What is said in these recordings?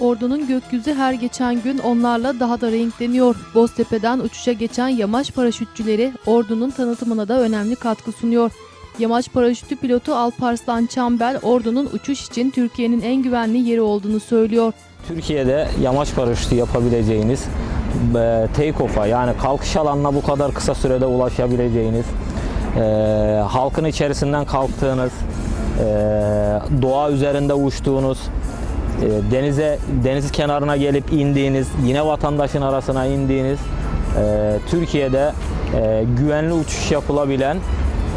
Ordunun gökyüzü her geçen gün onlarla daha da renkleniyor. Boztepe'den uçuşa geçen yamaç paraşütçüleri ordunun tanıtımına da önemli katkı sunuyor. Yamaç paraşütü pilotu Alparslan Çambel, ordunun uçuş için Türkiye'nin en güvenli yeri olduğunu söylüyor. Türkiye'de yamaç paraşütü yapabileceğiniz, e, take-off'a yani kalkış alanına bu kadar kısa sürede ulaşabileceğiniz, e, halkın içerisinden kalktığınız, e, doğa üzerinde uçtuğunuz, e, denize deniz kenarına gelip indiğiniz, yine vatandaşın arasına indiğiniz, e, Türkiye'de e, güvenli uçuş yapılabilen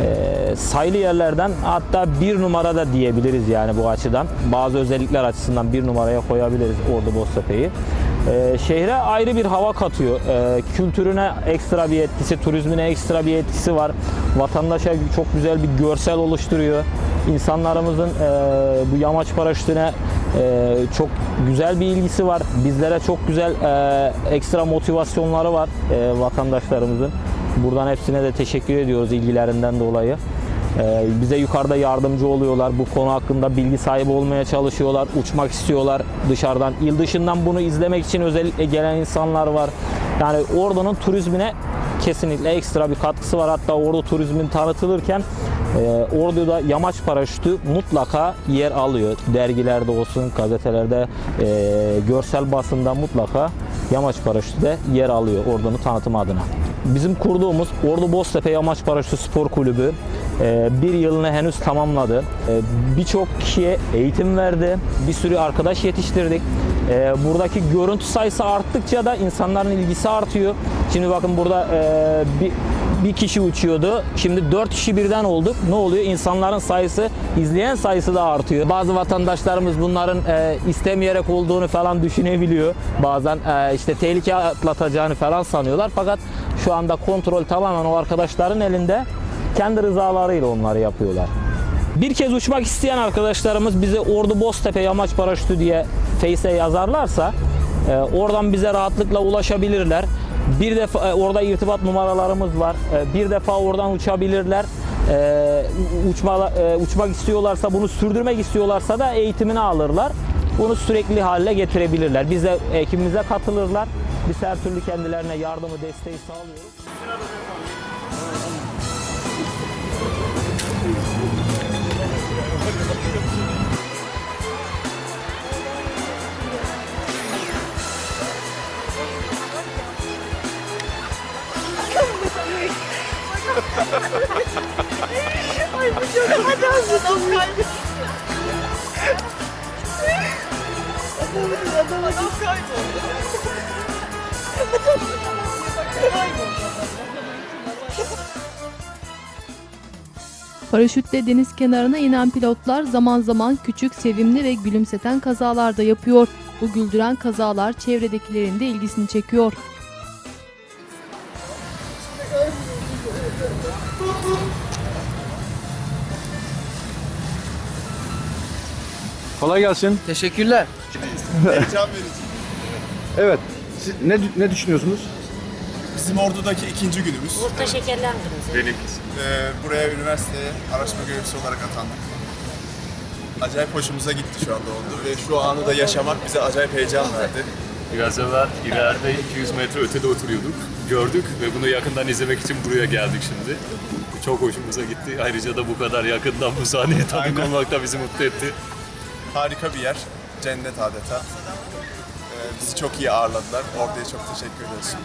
e, sayılı yerlerden hatta bir numarada diyebiliriz yani bu açıdan. Bazı özellikler açısından bir numaraya koyabiliriz Ordu Boztepe'yi. E, şehre ayrı bir hava katıyor. E, kültürüne ekstra bir etkisi, turizmine ekstra bir etkisi var. Vatandaşa çok güzel bir görsel oluşturuyor. İnsanlarımızın e, bu yamaç paraşütüne e, çok güzel bir ilgisi var. Bizlere çok güzel e, ekstra motivasyonları var e, vatandaşlarımızın. Buradan hepsine de teşekkür ediyoruz ilgilerinden dolayı. Ee, bize yukarıda yardımcı oluyorlar. Bu konu hakkında bilgi sahibi olmaya çalışıyorlar. Uçmak istiyorlar dışarıdan. İl dışından bunu izlemek için özellikle gelen insanlar var. Yani Ordu'nun turizmine kesinlikle ekstra bir katkısı var. Hatta Ordu turizmin tanıtılırken e, Ordu'da yamaç paraşütü mutlaka yer alıyor. Dergilerde olsun, gazetelerde, e, görsel basında mutlaka yamaç paraşütü de yer alıyor Ordu'nun tanıtım adına. Bizim kurduğumuz Ordu Boztepe Yamaç Paraşütü Spor Kulübü e, bir yılını henüz tamamladı. E, Birçok kişiye eğitim verdi. Bir sürü arkadaş yetiştirdik. Buradaki görüntü sayısı arttıkça da insanların ilgisi artıyor. Şimdi bakın burada bir bir kişi uçuyordu. Şimdi dört kişi birden olduk. Ne oluyor? İnsanların sayısı, izleyen sayısı da artıyor. Bazı vatandaşlarımız bunların e, istemeyerek olduğunu falan düşünebiliyor. Bazen e, işte tehlike atlatacağını falan sanıyorlar. Fakat şu anda kontrol tamamen o arkadaşların elinde. Kendi rızalarıyla onları yapıyorlar. Bir kez uçmak isteyen arkadaşlarımız bize Ordu Boztepe Yamaç Paraşütü diye Face'e yazarlarsa e, oradan bize rahatlıkla ulaşabilirler. Bir defa e, orada irtibat numaralarımız var. E, bir defa oradan uçabilirler. E, uçma, uçmak istiyorlarsa, bunu sürdürmek istiyorlarsa da eğitimini alırlar. Bunu sürekli hale getirebilirler. Biz de ekibimize katılırlar. Biz her türlü kendilerine yardımı, desteği sağlıyoruz. Paraşütle deniz kenarına inen pilotlar zaman zaman küçük, sevimli ve gülümseten kazalar da yapıyor. Bu güldüren kazalar çevredekilerin de ilgisini çekiyor. Kolay gelsin. Teşekkürler. Evet. Siz ne ne düşünüyorsunuz? Bizim ordudaki ikinci günümüz. Orta şekerlendiririz. Ee, buraya üniversiteye araştırma görevlisi olarak atandık. Acayip hoşumuza gitti şu anda oldu ve şu anı da yaşamak bize acayip heyecan verdi. Biraz evvel ileride 200 metre ötede oturuyorduk. Gördük ve bunu yakından izlemek için buraya geldik şimdi. Çok hoşumuza gitti. Ayrıca da bu kadar yakından bu sahneye tanık Aynen. olmak da bizi mutlu etti. Harika bir yer, cennet adeta. Ee, bizi çok iyi ağırladılar. Orduya çok teşekkür ederiz.